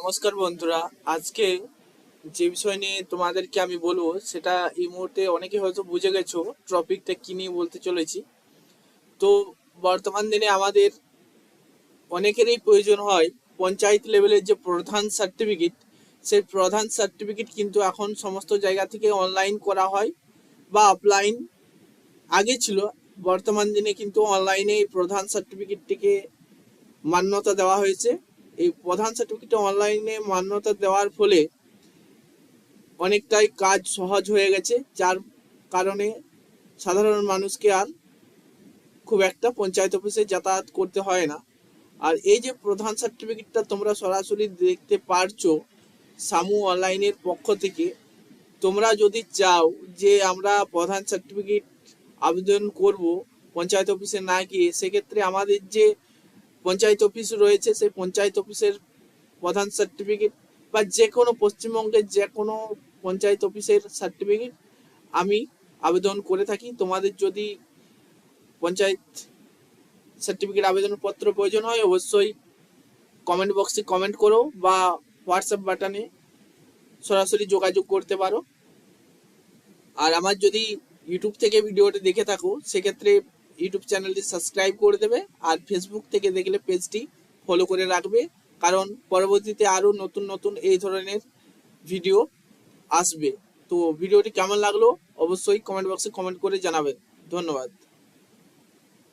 নমস্কার বন্ধুরা। আজকে যে বিষয় নিয়ে তোমাদেরকে আমি বলব, সেটা এই মুহূর্তে অনেকে হয়তো বুঝে গেছো, টপিকটা কি নিয়ে বলতে চলেছি। তো বর্তমান দিনে আমাদের অনেকেরই প্রয়োজন হয় পঞ্চায়েত লেভেলের যে প্রধান সার্টিফিকেট সেই প্রধান সার্টিফিকেট কিন্তু এখন সমস্ত জায়গা থেকে অনলাইন করা হয় বা অফলাইন আগে ছিল, বর্তমান দিনে কিন্তু অনলাইনে এই প্রধান সার্টিফিকেটটিকে মান্যতা দেওয়া হয়েছে। এই প্রধান সার্টিফিকেট অনলাইনে মান্যতা দেওয়ার ফলে অনেকটাই কাজ সহজ হয়ে গেছে, যার কারণে সাধারণ মানুষকে আর খুব একটা পঞ্চায়েত অফিসে যাতায়াত করতে হয় না। আর এই যে প্রধান সার্টিফিকেটটা তোমরা সরাসরি দেখতে পারছ সামু অনলাইনের পক্ষ থেকে, তোমরা যদি চাও যে আমরা প্রধান সার্টিফিকেট আবেদন করব পঞ্চায়েত অফিসে না গিয়ে, সেক্ষেত্রে আমাদের যে পঞ্চায়েত অফিস রয়েছে, সেই পঞ্চায়েত অফিসের প্রধান সার্টিফিকেট বা যে কোনো পশ্চিমবঙ্গের যে কোনো পঞ্চায়েত অফিসের সার্টিফিকেট আমি আবেদন করে থাকি। তোমাদের যদি পঞ্চায়েত সার্টিফিকেট আবেদনপত্র প্রয়োজন হয়, অবশ্যই কমেন্ট বক্সে কমেন্ট করো বা হোয়াটসঅ্যাপ বাটনে সরাসরি যোগাযোগ করতে পারো। আর আমার যদি ইউটিউব থেকে ভিডিওটি দেখে থাকো, সেক্ষেত্রে ইউটিউব চ্যানেলটি সাবস্ক্রাইব করে দেবে আর ফেসবুক থেকে দেখলে পেজটি ফলো করে রাখবে। কারণ পরবর্তীতে আরও নতুন নতুন এই ধরনের ভিডিও আসবে। তো ভিডিওটি কেমন লাগল? অবশ্যই কমেন্ট বক্সে কমেন্ট করে জানাবেন। ধন্যবাদ।